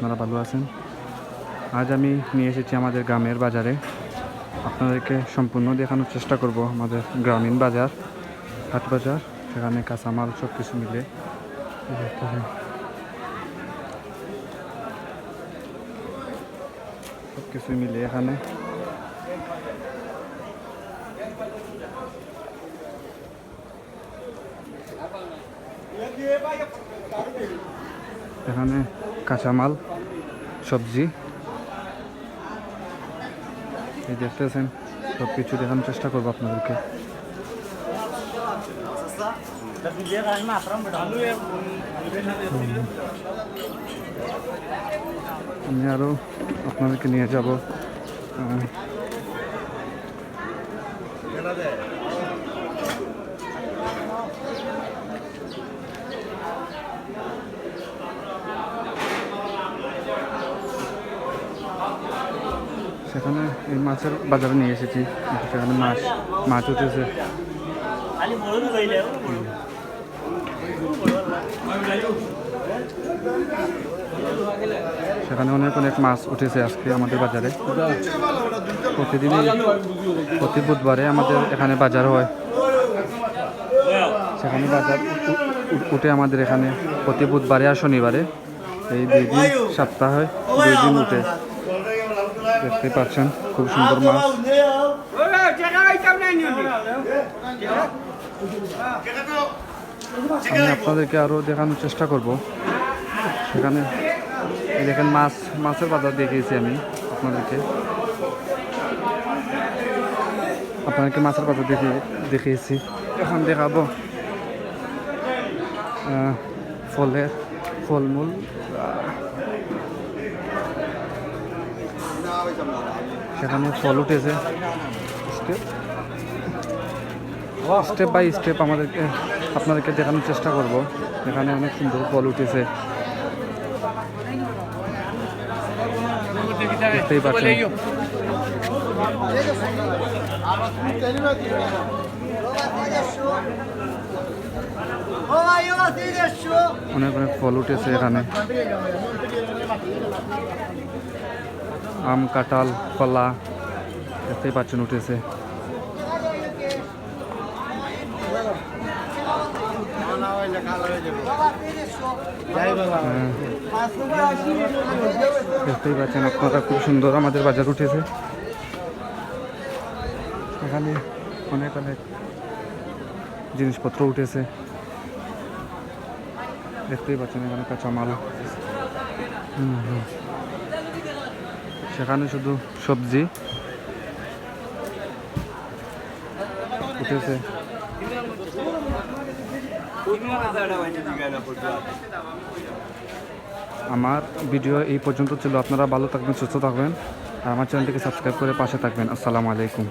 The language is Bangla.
আপনারা ভালো আছেন? আজ আমি নিয়ে এসেছি আমাদের গ্রামের বাজারে। আপনাদেরকে সম্পূর্ণ দেখানোর চেষ্টা করব আমাদের গ্রামীণ বাজার, হাট বাজার, সেখানে কাঁচামাল সব কিছু মিলে সব কিছু মিলে এখানে। এখানে কাঁচামাল, সবজি। এই দেখতেছেন সব কিছু দেখানোর চেষ্টা করব আপনাদেরকে। আমি আরও আপনাদেরকে নিয়ে যাব। সেখানে এই মাছের বাজারে নিয়ে এসেছি। সেখানে মাছ মাছ উঠেছে। সেখানে অনেক অনেক মাছ উঠেছে আজকে আমাদের বাজারে। প্রতিদিনই, প্রতি বুধবারে আমাদের এখানে বাজার হয়। সেখানে বাজার উঠে আমাদের এখানে প্রতি বুধবারে আর শনিবারে। এই দুই দিন সপ্তাহে দুই দিন উঠে। দেখতেই পাচ্ছেন, খুব সুন্দর মাছ। আমি আপনাদেরকে আরও দেখানোর চেষ্টা করব। সেখানে দেখেন মাছ, মাছের বাজার দেখিয়েছি আমি আপনাদেরকে। আপনাদেরকে মাছের বাজার দেখে, দেখিয়েছি। এখন দেখাবো ফলের ফলমূল সেখানে ফল উঠেছে। স্টেপ স্টেপ বাই স্টেপ আমাদেরকে, আপনাদেরকে দেখানোর চেষ্টা করব। এখানে অনেক সুন্দর ফল উঠেছে। দেখতেই পাচ্ছেন। অনেক অনেক ফল উঠেছে এখানে। আম কাঁঠাল কলা দেখতেই পাচ্ছেন উঠেছে। হ্যাঁ, দেখতেই পাচ্ছেন আপনারা খুব সুন্দর আমাদের বাজার উঠেছে। এখানে অনেক অনেক জিনিসপত্র উঠেছে। দেখতেই পাচ্ছেন এখানে কাঁচামাল। সেখানে শুধু সবজি। উঠেছে। আমার ভিডিও এই পর্যন্ত ছিল। আপনারা ভালো থাকবেন, সুস্থ থাকবেন। আর আমার চ্যানেলটিকে সাবস্ক্রাইব করে পাশে থাকবেন। আসসালামু আলাইকুম।